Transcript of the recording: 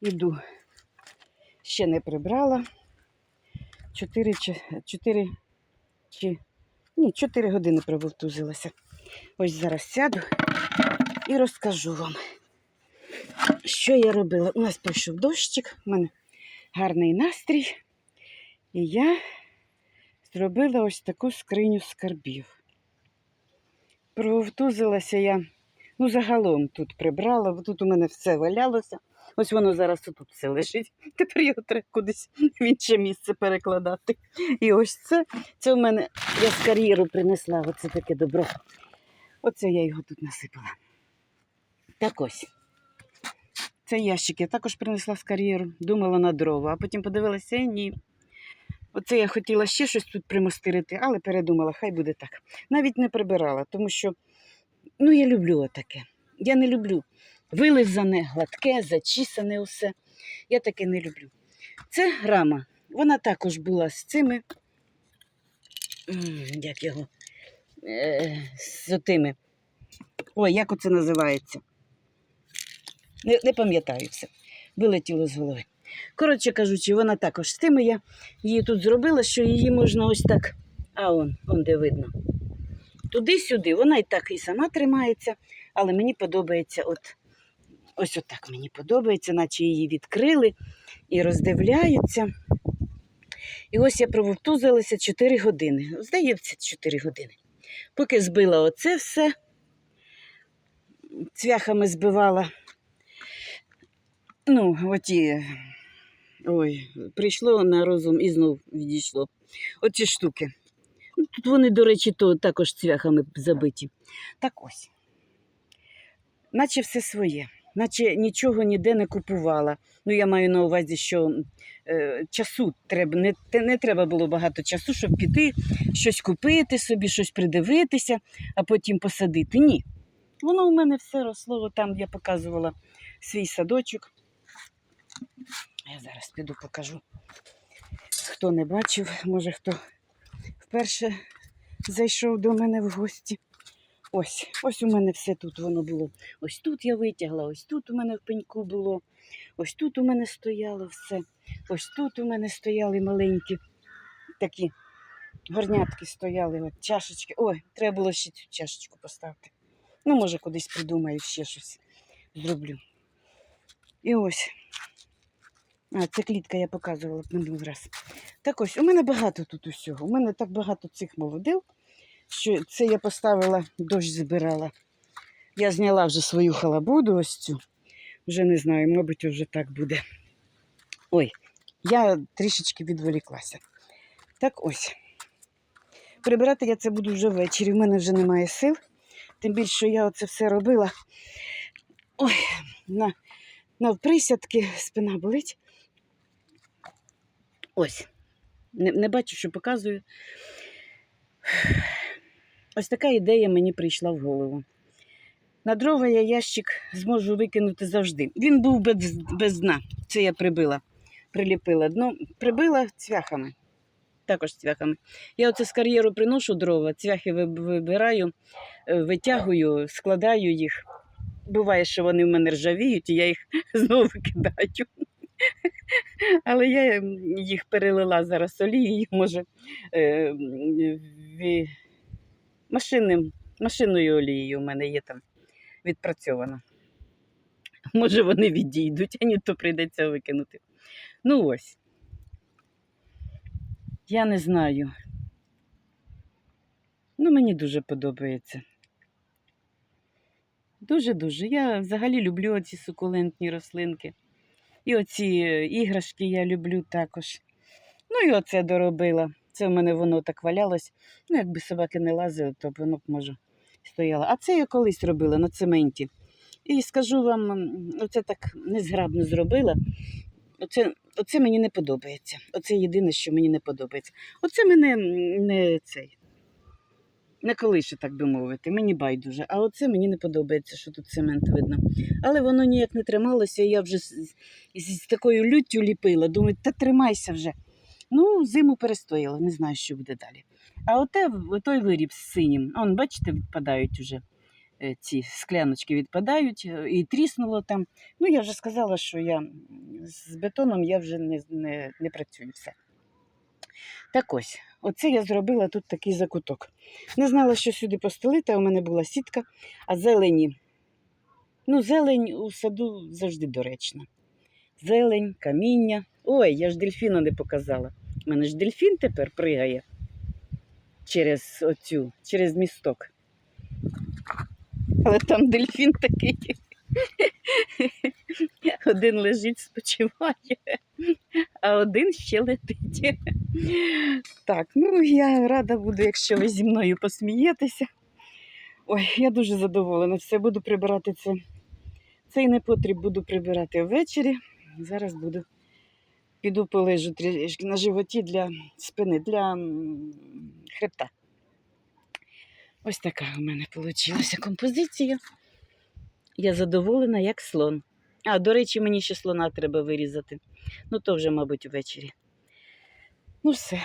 Іду. Ще не прибрала. Чотири чи чотири чи ні, чотири години прововтузилася. Ось зараз сяду і розкажу вам, що я робила. У нас пройшов дощик, у мене гарний настрій. І я зробила ось таку скриню скарбів. Прововтузилася я, ну, загалом тут прибрала, бо тут у мене все валялося. Ось воно зараз тут все лежить. Тепер його треба кудись в інше місце перекладати. І ось це, це в мене я з кар'єру принесла, оце таке добро. Оце я його тут насипала. Так ось. Це ящик я також принесла з кар'єру, думала на дрова, а потім подивилася, «Е, ні. Оце я хотіла ще щось тут примостирити, але передумала, хай буде так. Навіть не прибирала, тому що ну, я люблю отаке. Я не люблю вилизане, гладке, зачісане усе. Я таке не люблю. Це рама. Вона також була з цими, як його, е, з отими. Ой, як оце називається? Не, не пам'ятаю все. Вилетіло з голови. Коротше кажучи, вона також з тими. Я її тут зробила, що її можна ось так. А он, он де видно. Туди-сюди. Вона і так і сама тримається, але мені подобається от. Ось отак мені подобається, наче її відкрили і роздивляються. І ось я прововтузилася 4 години. Здається, 4 години. Поки збила оце все, цвяхами збивала. Ну, оті, ой, прийшло на розум і знов відійшло. Оці штуки. Ну, Тут вони, до речі, то також цвяхами забиті. Так ось. Наче все своє, наче нічого ніде не купувала. Ну, я маю на увазі, що е, часу треба, не, не треба було багато часу, щоб піти, щось купити собі, щось придивитися, а потім посадити. Ні. Воно у мене все росло. Там я показувала свій садочок. Я зараз піду покажу. Хто не бачив, може хто вперше зайшов до мене в гості. Ось, ось у мене все тут воно було. Ось тут я витягла, ось тут у мене в пеньку було, ось тут у мене стояло все. Ось тут у мене стояли маленькі такі горнятки стояли, от, чашечки. Ой, треба було ще цю чашечку поставити. Ну, може, кудись придумаю, ще щось зроблю. І ось. А, це клітка я показувала минулий раз. Так ось, у мене багато тут усього. У мене так багато цих молодил, що це я поставила, дощ збирала. Я зняла вже свою халабуду, ось цю. Вже не знаю, мабуть, вже так буде. Ой, я трішечки відволіклася. Так ось. Прибирати я це буду вже ввечері. У мене вже немає сил. Тим більше, що я оце все робила. Ой, на, на присядки спина болить. Ось. Не, не бачу, що показую. Ось така ідея мені прийшла в голову. На дрова я ящик зможу викинути завжди. Він був без, без дна. Це я прибила, приліпила дно, прибила цвяхами. Також цвяхами. Я оце з кар'єру приношу дрова, цвяхи вибираю, е, витягую, складаю їх. Буває, що вони в мене ржавіють, і я їх знову викидаю. Але я їх перелила зараз олією, може, е, машинним, машинною олією у мене є там відпрацьована. Може, вони відійдуть, а ні, то прийдеться викинути. Ну ось. Я не знаю. Ну, мені дуже подобається. Дуже-дуже. Я взагалі люблю оці сукулентні рослинки. І оці е, іграшки я люблю також. Ну і оце доробила. Це в мене воно так валялось. Ну, якби собаки не лазили, то воно б може стояло. А це я колись робила на цементі. І скажу вам, оце так незграбно зробила. Оце, оце мені не подобається. Оце єдине, що мені не подобається. Оце мене не цей. Не колише, так би мовити, мені байдуже. А оце мені не подобається, що тут цемент видно. Але воно ніяк не трималося, і я вже з, з, з такою люттю ліпила. Думаю, та тримайся вже. Ну, зиму перестояла, не знаю, що буде далі. А оте, той виріб з синім, он, бачите, відпадають уже е, ці скляночки відпадають, е, і тріснуло там. Ну, я вже сказала, що я з бетоном я вже не, не, не працюю все. Так ось, оце я зробила тут такий закуток. Не знала, що сюди постелити, а у мене була сітка, а зелені. Ну, зелень у саду завжди доречна. Зелень, каміння. Ой, я ж дельфіна не показала. У мене ж дельфін тепер пригає через оцю, через місток. Але там дельфін такий. Один лежить, спочиває, а один ще летить. Так, ну я рада буду, якщо ви зі мною посмієтеся. Ой, я дуже задоволена. Все буду прибирати це. Цей непотріб буду прибирати ввечері. Зараз буду піду полежу трішки на животі для спини, для хребта. Ось така у мене вийшла композиція. Я задоволена, як слон. А, до речі, мені ще слона треба вирізати. Ну, то вже, мабуть, ввечері. Ну, все,